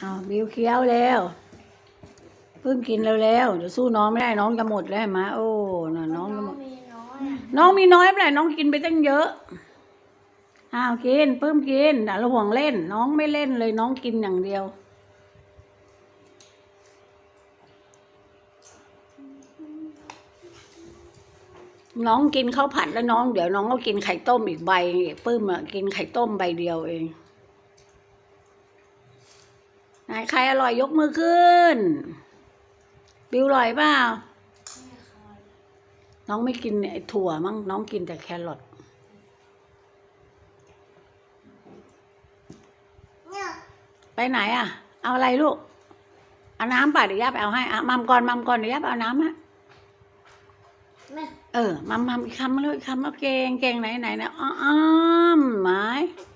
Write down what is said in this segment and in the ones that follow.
เอาบิวเคี้ยวแล้วเพิ่งกินแล้วแล้วเดี๋ยวสู้น้องไม่ได้น้องจะหมดแล้วเห็นไหมโอ้น่ะน้องจะหมด มีน้อยอะน้องมีน้อยไปไหนน้องกินไปตั้งเยอะ อ้าวกินเพิ่มกินแต่เราห่วงเล่น น้องไม่เล่นเลยน้องกินอย่างเดียว น้องกินข้าวผัดแล้วน้อง เดี๋ยวน้องก็กินไข่ต้มอีกใบปื้มอะกินไข่ต้มใบเดียวเอง ไหนใครอร่อยยกมือขึ้น บิวอร่อยเปล่าไม่เคยน้องไม่กินไอ้ถั่วมั้งน้องกินแต่แครอทเนี่ยไปไหนอะ เอาอะไรลูก เอาน้ำป่ะเดี๋ยวย่าไปเอาให้อะมัมก่อนมัมก่อนเดี๋ยวย่าไปเอาน้ำฮะแม่เออมัมมัมอีกคำมาเลยอีกคำแล้วเก่งเก่งไหนไหนนะอ้อมไม้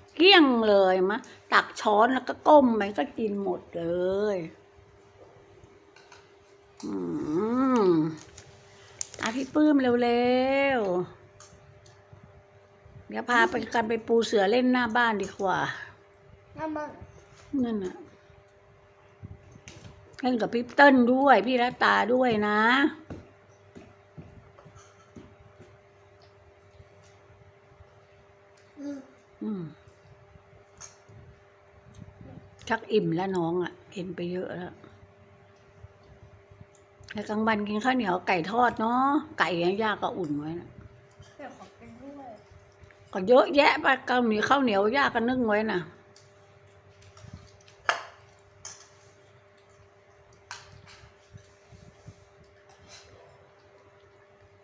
เกลี้ยงเลยมะ ตักช้อนแล้วก็ก้มไปก็กินหมดเลย อืมอาพี่ปื้มเร็วๆ เดี๋ยวพาไปกันไปปูเสือเล่นหน้าบ้านดีกว่าน้ำมันนั่นน่ะเล่นกับพี่เติ้ลด้วย พี่รัตตาด้วยนะอืมอืม ชักอิ่มแล้วน้องอะ กินไปเยอะแล้วแล้วกลางวันกินข้าวเหนียวไก่ทอดเนาะไก่ยังยากก็อุ่นไว้นะก็เยอะแยะไปก็มีข้าวเหนียวยากก็นึ่งไว้น่ะ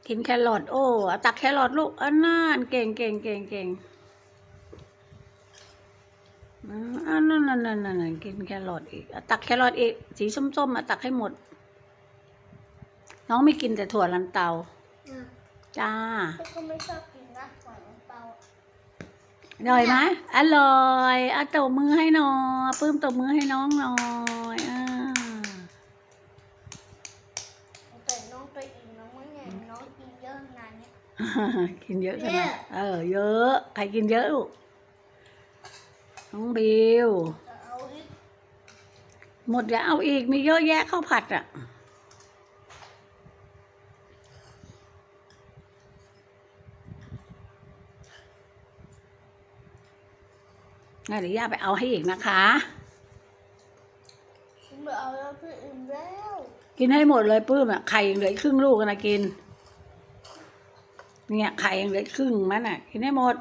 กินแครอทโอ้ตักแครอทลูกอันนั่นเก่งเก่งเก่งเก่งอ่าอั นนั่นนั่นนั่นนั่นกินแครอทอีกเอาตักแครอทอีก สีส้มๆมาตักให้หมด น้องไม่กินแต่ถั่วลันเตาอืมจ้าแต่ก็ไม่ชอบกินนะหวานเตาอร่อยไหมอร่อยเอาตบมือให้หน่อยปลื้มตบมือให้น้องหน่อยอ่าแต่น้องตัวเองน้องไม่ไงน้องกินเยอะนานเนี่ยกินเยอะขเนี่นาดยเออเยอะ ใครกินเยอะลูก น้องบิวจะเอาอีกหมดอย่าเอาอีกมีเยอะแยะข้าวผัดอะงั้นเดี๋ยวย่าไปเอาให้อีกนะคะไม่เอาแล้วพี่อิ่มแล้ว กินให้หมดเลยปื้มอะไข่ยังเหลืออีกครึ่งลูกอะนะกิน เนี่ยไข่ยังเหลืออีกครึ่งมันอะ กินให้หมด